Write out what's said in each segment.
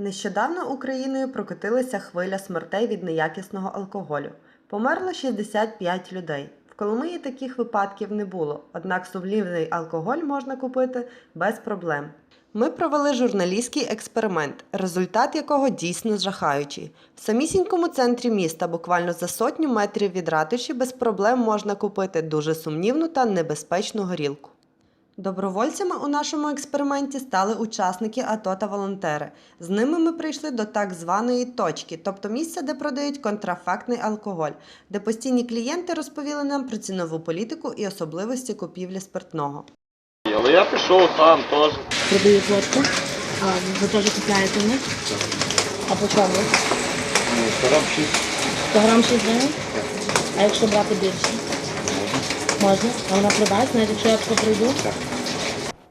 Нещодавно Україною прокотилася хвиля смертей від неякісного алкоголю. Померло 65 людей. В Коломиї таких випадків не було, однак сумлівний алкоголь можна купити без проблем. Ми провели журналістський експеримент, результат якого дійсно жахаючий. В самісінькому центрі міста, буквально за сотню метрів від ратуші, без проблем можна купити дуже сумнівну та небезпечну горілку. Добровольцями у нашому експерименті стали учасники АТО та волонтери. З ними ми прийшли до так званої точки, тобто місця, де продають контрафактний алкоголь, де постійні клієнти розповіли нам про цінову політику і особливості купівлі спиртного. Але я пішов там теж. Продають водку. А, ви теж купляєте в них? А по чому? Ну, Тарам 6. 100 грам 6 гривень? А якщо брати більше? Можна? А вона продасть, навіть якщо я прийду?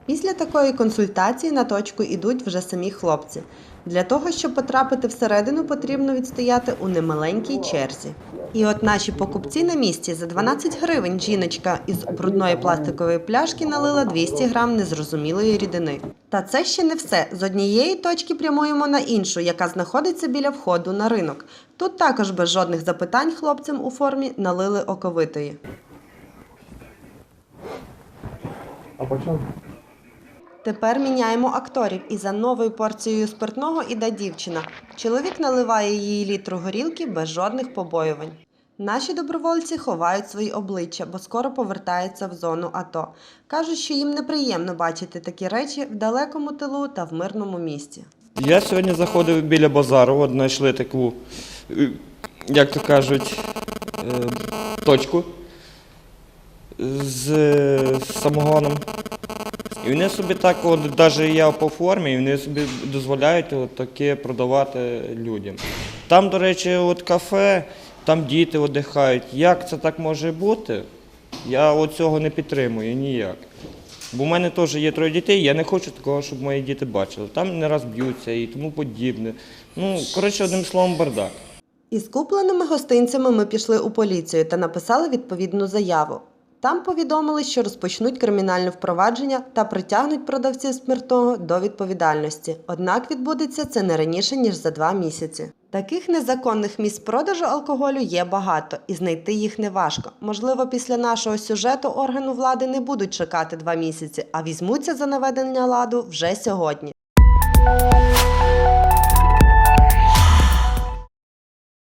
Після такої консультації на точку йдуть вже самі хлопці. Для того, щоб потрапити всередину, потрібно відстояти у немаленькій черзі. І от наші покупці на місці за 12 гривень жіночка із брудної пластикової пляшки налила 200 грам незрозумілої рідини. Та це ще не все. З однієї точки прямуємо на іншу, яка знаходиться біля входу на ринок. Тут також без жодних запитань хлопцям у формі налили оковитої. А по чому? Тепер міняємо акторів, і за новою порцією спиртного іде дівчина. Чоловік наливає їй літру горілки без жодних побоювань. Наші добровольці ховають свої обличчя, бо скоро повертаються в зону АТО. Кажуть, що їм неприємно бачити такі речі в далекому тилу та в мирному місті. Я сьогодні заходив біля базару, от знайшли таку, як то кажуть, е, точку з самогоном. І вони собі так, от, навіть я по формі, вони собі дозволяють от таке продавати людям. Там, до речі, от кафе, там діти віддихають. Як це так може бути? Я от цього не підтримую ніяк. Бо в мене теж є троє дітей, я не хочу такого, щоб мої діти бачили. Там не раз б'ються і тому подібне. Ну, коротше, одним словом, бардак. Із купленими гостинцями ми пішли у поліцію та написали відповідну заяву. Там повідомили, що розпочнуть кримінальне впровадження та притягнуть продавців спиртного до відповідальності. Однак відбудеться це не раніше ніж за два місяці. Таких незаконних місць продажу алкоголю є багато, і знайти їх не важко. Можливо, після нашого сюжету органу влади не будуть чекати два місяці, а візьмуться за наведення ладу вже сьогодні.